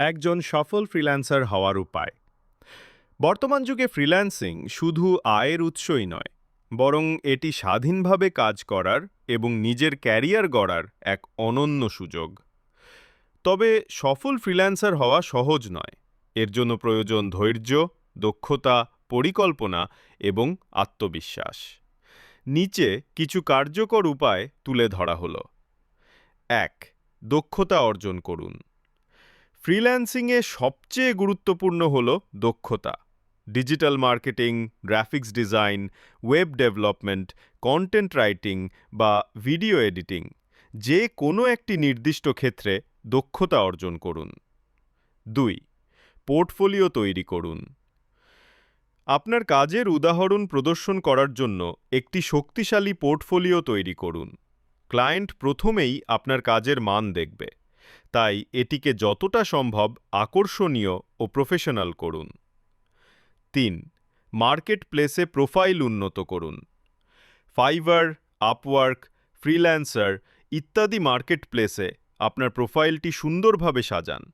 একজন সফল ফ্রিল্যান্সার হওয়ার উপায়। বর্তমান যুগে ফ্রিল্যান্সিং শুধু আয়ের উৎসই নয়, বরং এটি স্বাধীনভাবে কাজ করার এবং নিজের ক্যারিয়ার গড়ার এক অনন্য সুযোগ। তবে সফল ফ্রিল্যান্সার হওয়া সহজ নয়, এর জন্য প্রয়োজন ধৈর্য, দক্ষতা, পরিকল্পনা এবং আত্মবিশ্বাস। নিচে কিছু কার্যকর উপায় তুলে ধরা হল। এক, দক্ষতা অর্জন করুন। ফ্রিল্যান্সিংয়ে সবচেয়ে গুরুত্বপূর্ণ হল দক্ষতা। Digital marketing, graphics design, web development, content writing বা ভিডিও এডিটিং, যে কোনো একটি নির্দিষ্ট ক্ষেত্রে দক্ষতা অর্জন করুন। দুই, পোর্টফোলিও তৈরি করুন। আপনার কাজের উদাহরণ প্রদর্শন করার জন্য একটি শক্তিশালী পোর্টফোলিও তৈরি করুন। ক্লায়েন্ট প্রথমেই আপনার কাজের মান দেখবে। তাই এটিকে যতটা সম্ভব আকর্ষণীয় ও প্রফেশনাল করুন। তিন মার্কেট প্লেসে প্রোফাইল উন্নত করুন। ফাইবার আপওয়ার্ক ফ্রিল্যান্সার ইত্যাদি মার্কেট প্লেসে আপনার প্রোফাইলটি সুন্দরভাবে সাজান।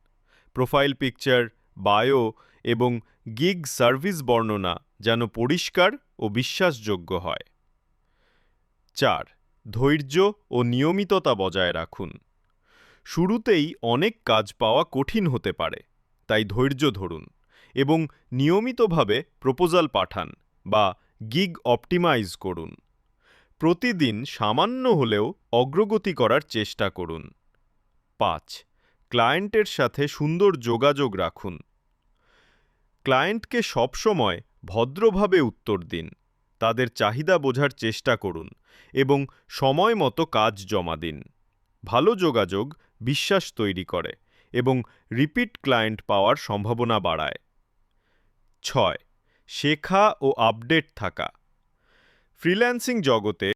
প্রোফাইল পিকচার বায়ো এবং গিগ সার্ভিস বর্ণনা যেন পরিষ্কার ও বিশ্বাসযোগ্য হয়। চার, ধৈর্য ও নিয়মিততা বজায় রাখুন। শুরুতেই অনেক কাজ পাওয়া কঠিন হতে পারে, তাই ধৈর্য ধরুন এবং নিয়মিতভাবে প্রপোজাল পাঠান বা গিগ অপটিমাইজ করুন। প্রতিদিন সামান্য হলেও অগ্রগতি করার চেষ্টা করুন। পাঁচ, ক্লায়েন্টের সাথে সুন্দর যোগাযোগ রাখুন। ক্লায়েন্টকে সবসময় ভদ্রভাবে উত্তর দিন, তাদের চাহিদা বোঝার চেষ্টা করুন এবং সময় মতো কাজ জমা দিন। ভালো যোগাযোগ বিশ্বাস তৈরি করে এবং রিপিট ক্লায়েন্ট পাওয়ার সম্ভাবনা বাড়ায়। ছয়, শেখা ও আপডেট থাকা। ফ্রিল্যান্সিং জগতে